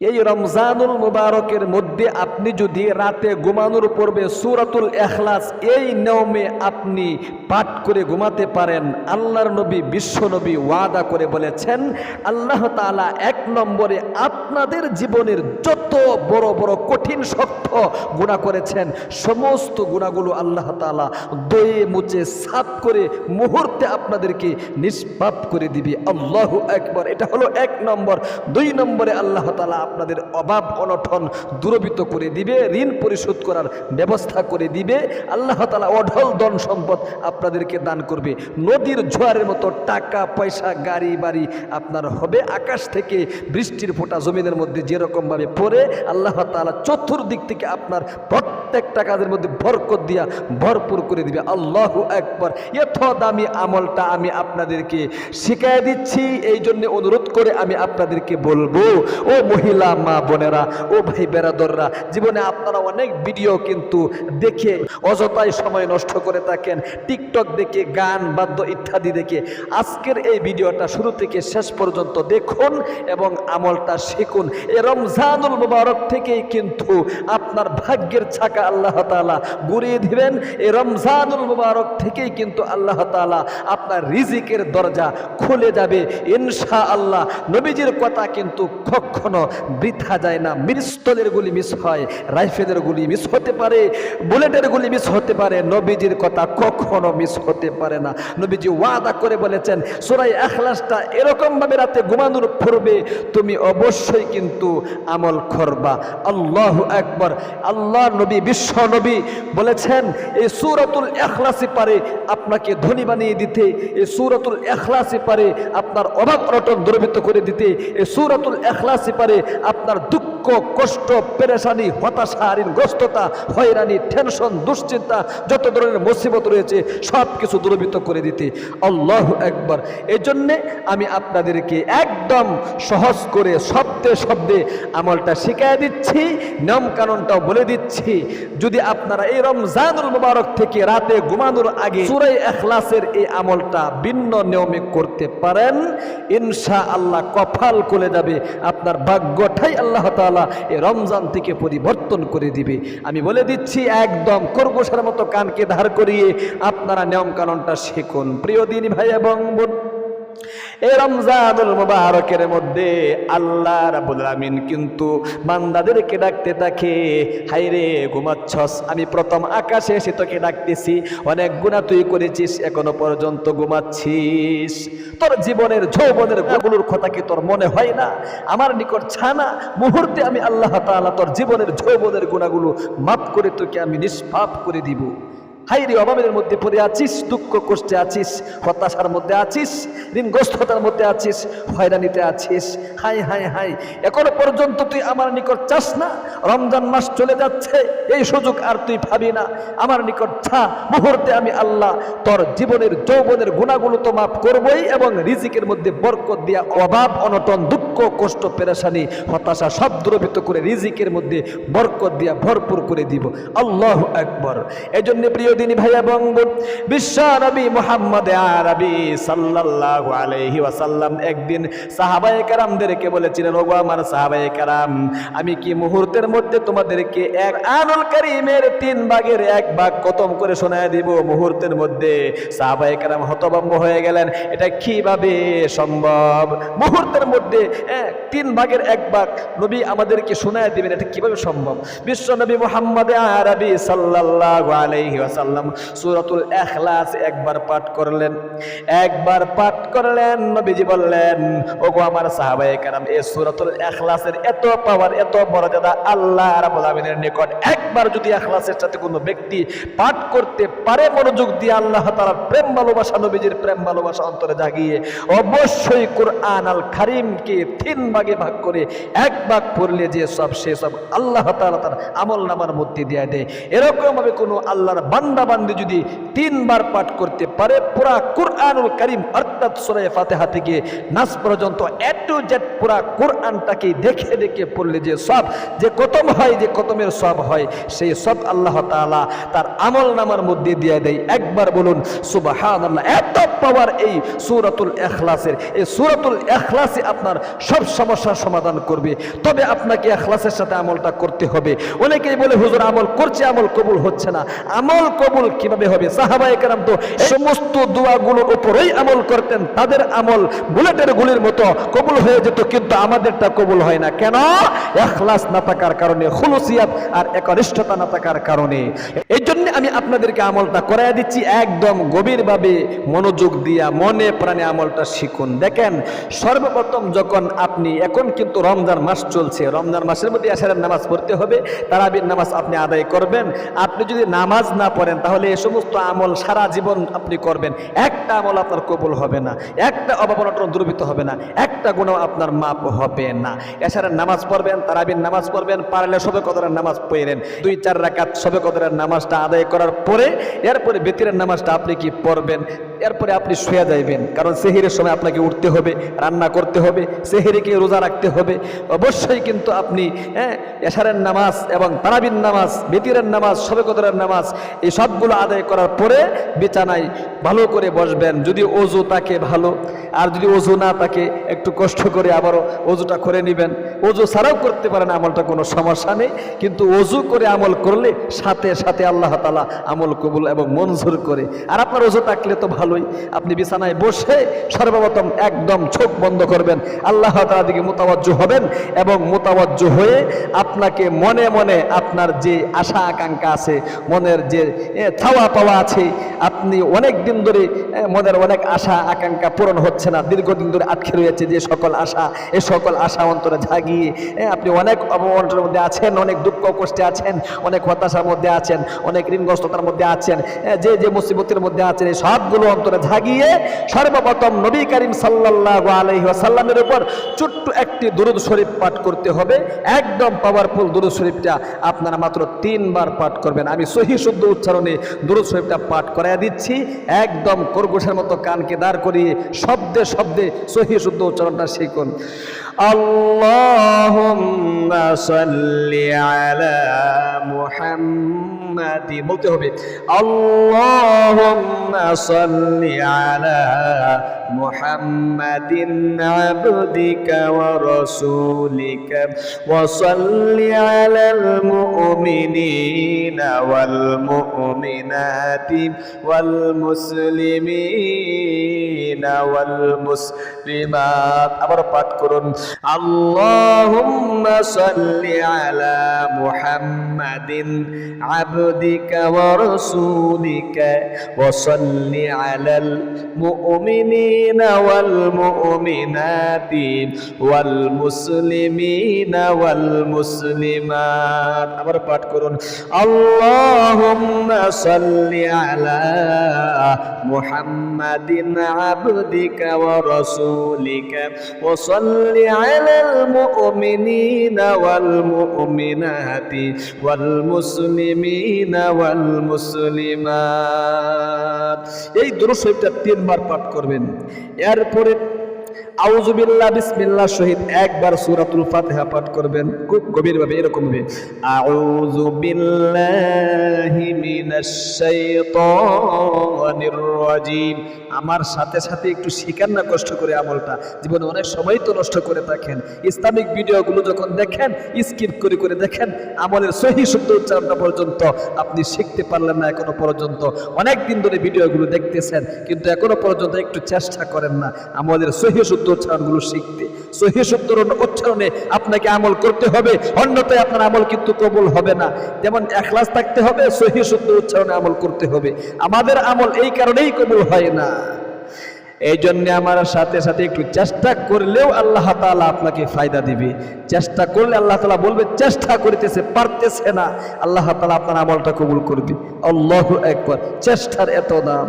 এই রমজানুল মুবারকের মধ্যে আপনি যদি রাতে ঘুমানোর পূর্বে সুরাতুল এখলাস এই নিয়মে আপনি পাঠ করে ঘুমাতে পারেন, আল্লাহর নবী, বিশ্ব নবী ওয়াদা করে বলেছেন, আল্লাহ তাআলা এক নম্বরে আপনাদের জীবনের যত বড় বড় কঠিন শক্ত গুণা করেছেন, সমস্ত গুণাগুলো আল্লাহ তাআলা দয়ে মুচে সাফ করে মুহূর্তে আপনাদেরকে নিষ্পাপ করে দিবে। আল্লাহ একবার এটা হলো এক নম্বর। দুই নম্বরে আল্লাহ তাআলা আপনাদের অভাব অনটন দূরবিত করে দিবে, ঋণ পরিশোধ করার ব্যবস্থা করে দিবে। আল্লাহ তাআলা অঢল ধন সম্পদ আপনাদেরকে দান করবে। নদীর জোয়ারের মতো টাকা, পয়সা, গাড়ি, বাড়ি আপনার হবে। আকাশ থেকে বৃষ্টির ফোঁটা জমিনের মধ্যে যেরকমভাবে পড়ে, আল্লাহ তাআলা চতুর্দিক থেকে আপনার প্রত্যেকটা কাজের মধ্যে বরকত দিয়া ভরপুর করে দিবে। আল্লাহ একবার এত দামি আমলটা আমি আপনাদেরকে শিখাই দিচ্ছি। এই জন্য অনুরোধ করে আমি আপনাদেরকে বলব, ও মহিলা মা বোনেরা, ও ভাই বেরাদররা, জীবনে আপনারা অনেক ভিডিও কিন্তু দেখে অযথায় সময় নষ্ট করে থাকেন। টিকটক দেখে, গান, বাদ্য ইত্যাদি দেখে। আজকের এই ভিডিওটা শুরু থেকে শেষ পর্যন্ত দেখুন এবং আমলটা শিখুন। এ রমজানুল মুবারক থেকেই কিন্তু আপনার ভাগ্যের ছাকা আল্লাহ তাআলা ঘুরিয়ে দিবেন। এ রমজানুল মুবারক থেকেই কিন্তু আল্লাহ তাআলা আপনার রিজিকের দরজা খুলে যাবে। ইনশা আল্লাহ নবীজির কথা কিন্তু কখনো বৃথা যায় না, মিরস্তলের গুলি মিস হয়, রাইফেলের গুলি মিস হতে পারে, বুলেটের গুলি মিস হতে পারে, নবীজির কথা কখনো মিস হতে পারে না। নবীজি ওয়াদা করে বলেছেন সুরাই এখলাসটা এরকমভাবে রাতে ঘুমানোর পূর্বে তুমি অবশ্যই কিন্তু আমল করবা। আল্লাহ একবার আল্লাহ নবী, বিশ্ব নবী বলেছেন, এই সুরতুল এখলাসি পারে আপনাকে ধনী বানিয়ে দিতে, এই সুরাতুল এখলাসি পারে আপনার অভাব অনটন দুর্বৃত্ত করে দিতে, এই সুরাতুল এখলাসি পারে আপনার দুঃখ, কষ্ট, পেরেশানি হতাশা ঋণগ্রস্ততা হয়রানি টেনশন দুশ্চিন্তা, যত ধরনের মুসিবত রয়েছে সব কিছু দুর্বৃত্ত করে দিতে। আল্লাহ একবার এই জন্যে আমি আপনাদেরকে একদম সহজ করে শব্দে শব্দে আমলটা শিখাই দিচ্ছি নিয়ম কানুনটাও বলে দিচ্ছি। যদি আপনারা এই রমজানুল মুবারক থেকে রাতে ঘুমানোর আগে সুরাই এখলাসের এই আমলটা ভিন্ন নিয়মে করতে পারেন ইনশা আল্লাহ কফাল খুলে যাবে, আপনার ভাগ্যটাই আল্লাহ তালা এ রমজান থেকে পরিবর্তন করে দিবে। আমি বলে দিচ্ছি, একদম করবসার মতো কানকে ধার করিয়ে আপনারা নিয়মকানুনটা শিখুন। প্রিয় দিন ভাই এবং বোন এই রমজানুল মুবারকের মধ্যে আল্লাহ রাব্বুল আমিন কিন্তু বান্দাদেরকে ডাকতে থাকে হাইরে ঘুমাচ্ছস, আমি প্রথম আকাশে এসে তোকে ডাকতেছি, অনেক গুণা তুই করেছিস, এখনও পর্যন্ত ঘুমাচ্ছিস। তোর জীবনের যৌবনের গুণগুলোর কথা কি তোর মনে হয় না? আমার নিকট ছানা, মুহূর্তে আমি আল্লাহ তাআলা তোর জীবনের যৌবনের গুণাগুলো মাফ করে তোকে আমি নিষ্পাপ করে দিব। হাইরে অভাবের মধ্যে পড়ে আছিস, দুঃখ কষ্টে আছিস, হতাশার মধ্যে আছিস, ঋণগ্রস্ততার মধ্যে আছিস, হয়রানিতে আছিস। হাই হাই হাই এখনও পর্যন্ত তুই আমার নিকট চাস না? রমজান মাস চলে যাচ্ছে, এই সুযোগ আর তুই ভাবি না। আমার নিকট ছা মুহূর্তে আমি আল্লাহ তোর জীবনের যৌবনের গুণাগুলো তো মাফ করবই এবং রিজিকের মধ্যে বরকত দিয়া অভাব, অনটন, দুঃখ, কষ্ট, পেরেশানি, হতাশা সব দূরভূত করে রিজিকের মধ্যে বরকত দিয়া ভরপুর করে দিব। আল্লাহ একবার এই জন্য প্রিয় দিনী ভাই এবং বোন বিশ্ব নবী মোহাম্মদ আরবি সাল্লাল্লাহু আলাইহি ওয়াসাল্লাম একদিন সাহাবায়ে কেরামদেরকে বলেছিলেন, ওগো আমার সাহাবায়ে কেরাম, আমি কি মুহূর্তের মধ্যে তোমাদেরকে এক আনুল কারীমের তিন ভাগের এক ভাগ খতম করে শোনায় দিব? মুহূর্তের মধ্যে সাহাবায়ে কেরাম হতভম্ব হয়ে গেলেন, এটা কীভাবে সম্ভব? মুহূর্তের মধ্যে তিন ভাগের এক ভাগ নবী আমাদেরকে শোনায় দিবেন, এটা কীভাবে সম্ভব? বিশ্ব নবী মোহাম্মদ আরবি সাল্লাল্লাহু আলাইহি ওয়াসাল্লাম সূরাতুল ইখলাস একবার পাঠ করলেন। একবার পাঠ করলেন, নবীজি বললেন, ওগো আমার সাহাবায়ে কেরাম, এই সূরাতুল ইখলাসের এত পাওয়ার এত মর্যাদা আল্লাহ আলামিনের নিকট একবার যদি ইখলাসের সাথে কোনো ব্যক্তি পাঠ করতে পারে, মনোযোগ দিয়ে আল্লাহ তাআলার প্রেম ভালোবাসা, নবীজির প্রেম ভালোবাসা অন্তরে জাগিয়ে অবশ্যই কোরআন আল খারিমকে তিন ভাগে ভাগ করে এক ভাগ পড়লে যে সব, সে সব আল্লাহ তাআলা তার আমল নামার মধ্যে দিয়ে দেয়। এরকম ভাবে কোনো আল্লাহর বান্দা বান্দা যদি তিনবার পাঠ করতে পারে, পুরা কোরআনুল করিম, অর্থাৎ সুরায় ফাতেহা থেকে নাস পর্যন্ত, এ টু জেড পুরা কোরআনটাকে দেখে দেখে পড়লে যে সব, যে কতম হয়, যে কতমের সব হয়, সেই সব আল্লাহ তাআলা তার আমল নামার মধ্যে দিয়ে দেয়। একবার বলুন সুবাহান এত পাওয়ার এই সুরাতুল এখলাসের এই সুরাতুল এখলাসে আপনার সব সমস্যার সমাধান করবে। তবে আপনাকে এখলাসের সাথে আমলটা করতে হবে। অনেকেই বলে, হুজুর, আমল করছে, আমল কবুল হচ্ছে না। আমল কবুল কীভাবে হবে? সাহাবা একরাম তো সমস্ত দোয়াগুলোর উপরেই আমল করতেন। তাদের আমল বুলেটের গুলির মতো কবুল হয়ে যেত, কিন্তু আমাদেরটা কবুল হয় না। কেন? এখলাস না থাকার কারণে, খুলুসিয়াত আর একনিষ্ঠতা না থাকার কারণে। এই জন্য আমি আপনাদেরকে আমলটা করাই দিচ্ছি একদম গভীরভাবে মনোযোগ দিয়া, মনে প্রাণে আমলটা শিখুন। দেখেন, সর্বপ্রথম যখন আপনি, এখন কিন্তু রমজান মাস চলছে। রমজান মাসের মধ্যে আসারের নামাজ পড়তে হবে, তারাবির নামাজ আপনি আদায় করবেন। আপনি যদি নামাজ না পড়েন তাহলে এই সমস্ত আমল সারা জীবন আপনি করবেন। একটা আমল আপনার কবুল হবে না, একটা অভাবনটন দুর্বৃত্ত হবে না, একটা গুণ আপনার মাপ হবে না। এছাড়া নামাজ পড়বেন তারাবিন নামাজ পড়বেন, পারলে সবে কদরের নামাজ পড়েন। দুই, চার রাকাত সবে কদরের নামাজটা আদায় করার পরে, এরপরে বেতিরের নামাজটা আপনি কি পড়বেন? এরপরে আপনি শুয়ে যাইবেন। কারণ সেহিরের সময় আপনাকে উঠতে হবে, রান্না করতে হবে, সেহেরিকে রোজা রাখতে হবে। অবশ্যই কিন্তু আপনি হ্যাঁ এশারের নামাজ এবং তারাবিন নামাজ, বেতিরের নামাজ সবে কদরের নামাজ, এই সবগুলো আদায় করার পরে বিছানায় ভালো করে বসবেন। যদি অজু তাকে ভালো। আর যদি অজু না তাকে একটু কষ্ট করে আবারও অজুটা করে নেবেন। অজু ছাড়াও করতে পারেন, আমলটা কোনো সমস্যা নেই। কিন্তু অজু করে আমল করলে সাথে সাথে আল্লাহ তালা আমল কবুল এবং মঞ্জুর করে। আর আপনার অজু থাকলে তো ভালোই। আপনি বিছানায় বসে সর্বপ্রথম একদম চোখ বন্ধ করবেন। আল্লাহ তালা দিকে মোতাবজ্জ হবেন এবং মোতাবজ্জ হয়ে আপনাকে মনে মনে আপনার যে আশা আকাঙ্ক্ষা আছে মনের যে এ, চাওয়া পাওয়া আছে আপনি অনেক দিন ধরে মনের অনেক আশা আকাঙ্ক্ষা পূরণ হচ্ছে না। দীর্ঘদিন ধরে আটকে রয়েছে যে সকল আশা এ সকল আশা অন্তরে জাগিয়ে আপনি অনেক অবমন্ত্রের মধ্যে আছেন অনেক দুঃখ কষ্টে আছেন অনেক হতাশার মধ্যে আছেন অনেক ঋণগ্রস্ততার মধ্যে আছেন যে যে মুসিবতের মধ্যে আছেন এই সবগুলো অন্তরে জাগিয়ে সর্বপ্রথম নবী করিম সাল্লাহ আলহি সাল্লামের উপর ছোট্ট একটি দুরুদ শরীফ পাঠ করতে হবে। একদম পাওয়ারফুল দুরুদ শরীফটা আপনারা মাত্র তিনবার পাঠ করবেন। আমি সহি শুদ্ধ উচ্চারণে দুরুদ শরীফটা পাঠ করাইয়া দিচ্ছি। একদম কর্কশের মতো কানকে দাঁড় করিয়ে শব্দে শব্দে সহি শুদ্ধ উচ্চারণটা শিখুন। আল্লাহুম্মা সাল্লি আলা মুহাম্মাদি বলতে হবে, আল্লাহুম্মা সাল্লি আলা মুহাম্মাদিন আবদিকা ওয়া রাসূলিকা ওয়া সাল্লি আলাল মুমিনিনা ওয়াল মুমিনাতি ওয়াল মুসলিমিনা ওয়াল মুসলিমাত আবার পাঠ করুন, আল্লাহুম্মা সাল্লি আলা মুহাম্মাদিন আবদিকা ওয়া রাসূলিকা ওয়া সাল্লি ওয়াল মুসলিমিনা ওয়াল মুসলিমাত আবার পাঠ করুন ওয়া রাসূলিকা ওয়া সাল্লি আলাল মুমিনিনা ওয়াল মুমিনাতি ওয়াল মুসলিমিনা ওয়াল মুসলিমাত. এই দুরূদ শরীফটা তিনবার পাঠ করবেন। এরপরে আউজুবিল্লাহ বিসমিল্লাহ শহীদ একবার সূরাতুল ফাতিহা পাঠ করবেন। খুব গভীরভাবে এরকম হবে। আউযু মিনাশ শাইতানির রাজিম। আমার সাথে সাথে একটু শিকার না কষ্ট করে আমলটা। জীবনে অনেক সময় তো নষ্ট করে থাকেন। ইসলামিক ভিডিওগুলো যখন দেখেন, স্কিপ করে করে দেখেন, আমলের সহি শুদ্ধ উচ্চারণটা পর্যন্ত আপনি শিখতে পারলেন না এখনও পর্যন্ত। অনেক দিন ধরে ভিডিওগুলো দেখতেছেন, কিন্তু এখনও পর্যন্ত একটু চেষ্টা করেন না। আমাদের সহি শুদ্ধ উচ্চারণগুলো শিখতে। সহি শুদ্ধ উচ্চারণে আপনাকে আমল করতে হবে। অন্যথায় আপনার আমল কিন্তু কবুল হবে না। যেমন একলাস থাকতে হবে সহি শুদ্ধ উচ্চারণে আমল করতে হবে। আমাদের আমল এই কারণেই কবুল হয় না। এই জন্য আমার সাথে সাথে একটু চেষ্টা করলেও আল্লাহ তাআলা আপনাকে ফায়দা দিবে। চেষ্টা করলে আল্লাহ তালা বলবে, চেষ্টা করিতেছে, পারতেছে না। আল্লাহ তাআলা আপনার আমলটা কবুল করবে। আল্লাহু একবার চেষ্টার এত দাম।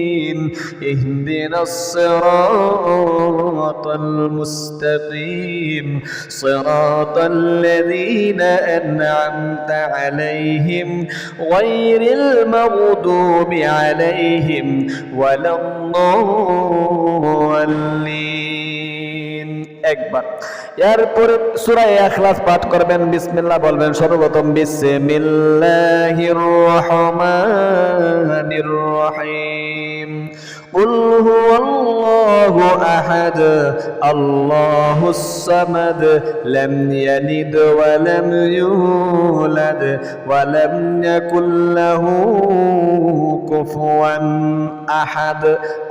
اهدنا الصراط المستقيم صراط الذين أنعمت عليهم غير المغضوب عليهم ولا الضالين একবার এরপরে সূরা ইখলাস পাঠ করবেন বিসমিল্লাহ বলবেন সর্বপ্রথম বিসমিল্লাহির রহমানির রহিম قل هو الله أحد الله الصمد لم يلد ولم يولد ولم يكن له কুফুয়ান আহাদ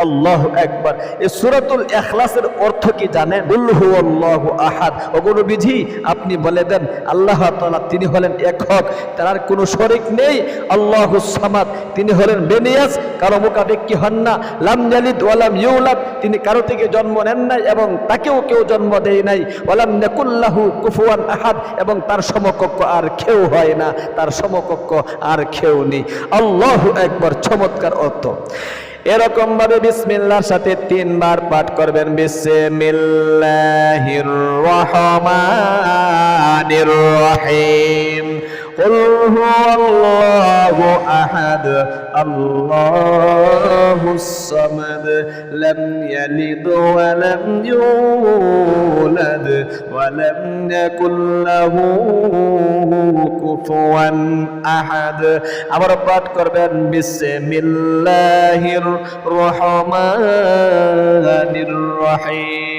আল্লাহু আকবার এই সূরাতুল ইখলাসের অর্থ কি জানেন কুল হুয়াল্লাহু আহাদ ওগুলো বিধি আপনি বলে দেন আল্লাহ তাআলা তিনি হলেন একক তার কোনো শরীক নেই আল্লাহু সামাদ তিনি হলেন বেনিয়াস কারো মুখাপেক্ষী হন না লাম ইয়ালিদ, ওয়ালাম ইউলাদ। তিনি কারও থেকে জন্ম নেন নাই এবং তাকেও কেউ জন্ম দেয় নাই। ওয়ালাম নাকুল্লাহু কুফুয়ান আহাদ, এবং তার সমকক্ষ আর কেউ হয় না। তার সমকক্ষ আর কেউ নেই। আল্লাহু একবার চমৎকার অর্থ। এরকম ভাবে বিসমিল্লাহর সাথে তিনবার পাঠ করবেন। বিসমিল্লাহির রহমানির রহিম। قل هو الله أحد الله الصمد لم يلد ولم يولد ولم يكن له كفوا أحد আবার পাঠ করবেন বিসমিল্লাহির রহমানির রহিম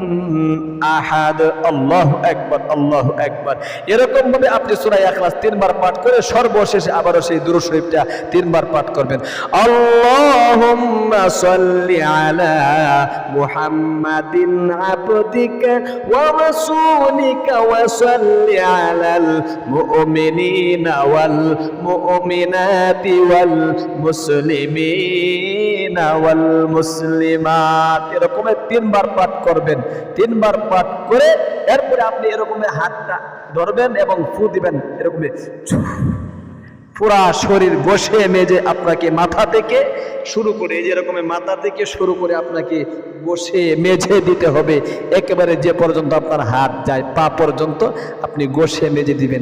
আহাদ, আল্লাহ একবার আল্লাহ একবার এরকম ভাবে আপনি সূরা ইখলাস তিনবার পাঠ করে সর্বশেষে আবারও সেই দুরূদ শরীফটা তিনবার পাঠ করবেন। আল্লাহুম্মা মুসলিমিনা। তিনবার করবেন। তিনবার করে এরপরে আপনি এরকম হাতটা ধরবেন এবং ফু দিবেন। এরকম পুরা শরীর বসে মেজে আপনাকে মাথা থেকে শুরু করে, এই যেরকম মাথা থেকে শুরু করে আপনাকে বসে মেঝে দিতে হবে। একেবারে যে পর্যন্ত আপনার হাত যায়, পা পর্যন্ত আপনি গোসে মেজে দিবেন।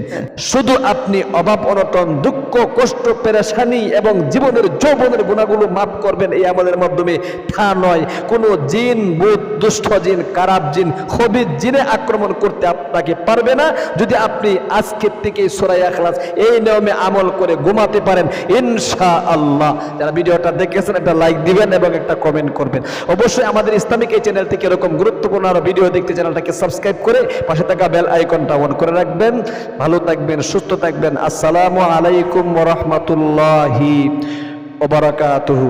শুধু আপনি অভাব অনটন, দুঃখ, কষ্ট, পেরেশানি এবং জীবনের যৌবনের গুণাগুলো মাফ করবেন এই আমাদের মাধ্যমে। তা নয়, কোনো জিন বুধ দুষ্ট জিন, খারাপ জিন হবিদ জিনে আক্রমণ করতে আপনাকে পারবে না। যদি আপনি আজকের থেকে সোরাইয়া খালাস এই নিয়মে আমল করে ঘুমাতে পারেন ইনশা আল্লাহ যারা ভিডিওটা দেখেছেন, একটা লাইক দিবেন এবং একটা কমেন্ট করবেন। অবশ্যই আমাদের ইসলামিক এই চ্যানেল থেকে এরকম গুরুত্বপূর্ণ আরও ভিডিও দেখতে চ্যানেলটাকে সাবস্ক্রাইব করে পাশে থাকা বেল আইকনটা অন করে রাখবেন। ভালো থাকবেন, সুস্থ থাকবেন। আসসালামু আলাইকুম রহমতুল্লাহি ওবরাকাতুহু